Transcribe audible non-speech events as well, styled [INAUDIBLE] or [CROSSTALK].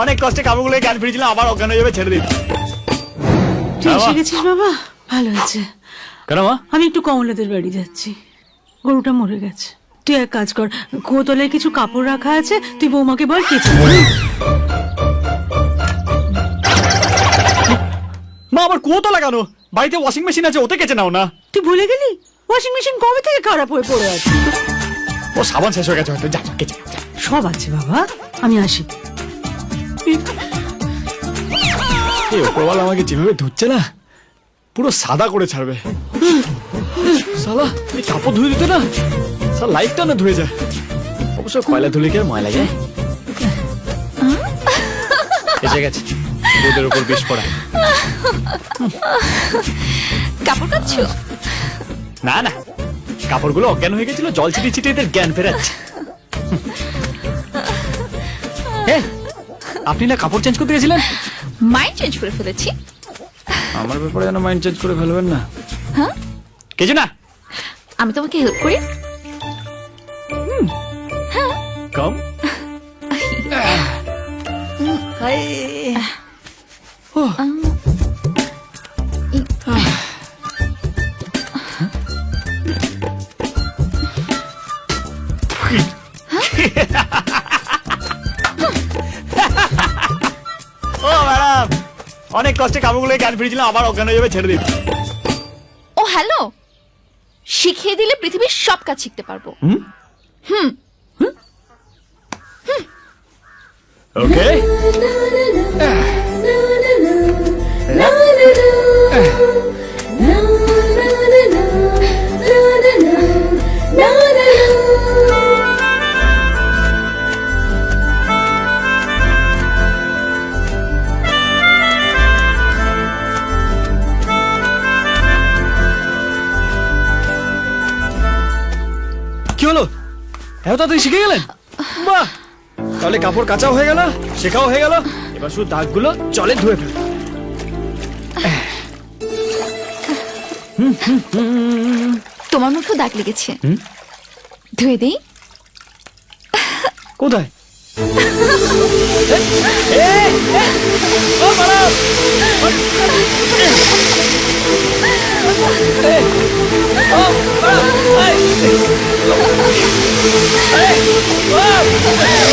অনেক কষ্টে কাপড়গুলো গান ফিরেছিলাম আবার অজ্ঞান হয়ে যাবে ছেড়ে দিন তুই বাবা। এসে গেছিস বাবা? ভালো হয়েছে কেন মা? আমি একটু কমলাদের বাড়ি যাচ্ছি। গরুটা মরে গেছে। তুই এক কাজ কর কোতলে কিছু কাপড় রাখা আছে তুই বৌমাকে বল দিতে। মা আবার কুয়ো তো লাগানো বাড়িতে ওয়াশিং মেশিন আছে ওতে কেচে নাও না। তুই ভুলে গেলি? ওয়াশিং মেশিন কবে থেকে খারাপ হয়ে পড়ে আছে? ও সাবান শেষ হয়ে গেছে হয়তো যা যা, কেচে নাও, যা। সব আছে বাবা। আমি আসি। এই ওপরওয়ালা আমাকে যেভাবে ধুচ্ছে না পুরো সাদা করে ছাড়বে। সালা এই কাপড় ধুয়ে দিতে না সালা লাইটটা না ধুয়ে যায়। অবশ্য কয়লা ধুলে কি আর ময়লা যায়? এসে গেছে রোদের উপর বিষ পড়া। কাপড় কাচ্ছো না না কাপড়গুলো অজ্ঞান হয়ে গেছিল জল ছিটিয়ে ছিটিয়ে এদের জ্ঞান ফেরাচ্ছে। এ, আপনি না কাপড় চেঞ্জ করতে গেছিলেন মাইন্ড চেঞ্জ করে ফেলেছি। আমার ব্যাপারে যেন মাইন্ড চেঞ্জ করে ফেলবেন না। হ্যাঁ? কিছু না আমি তোমাকে হেল্প করি। কম ও [LAUGHS] অনেক কষ্টে কাপড়গুলো ফিরে ফিরেছিলাম আবার অজ্ঞান হয়ে যাবে ছেড়ে দিন ও হ্যালো! শিখিয়ে দিলে পৃথিবীর সব কাজ শিখতে পারব। হুম? হুম। ওকে হলো এত তাড়াতাড়ি শিখে গেলেন বাহ তাহলে কাপড় কাঁচাও হয়ে গেল শেখাও হয়ে গেল এবার শুধু দাগগুলো জলে ধুয়ে ফেল তোমার মুখেও দাগ লেগেছে ধুয়ে দিই কোথায় এ, Hey! Whoa! Hey!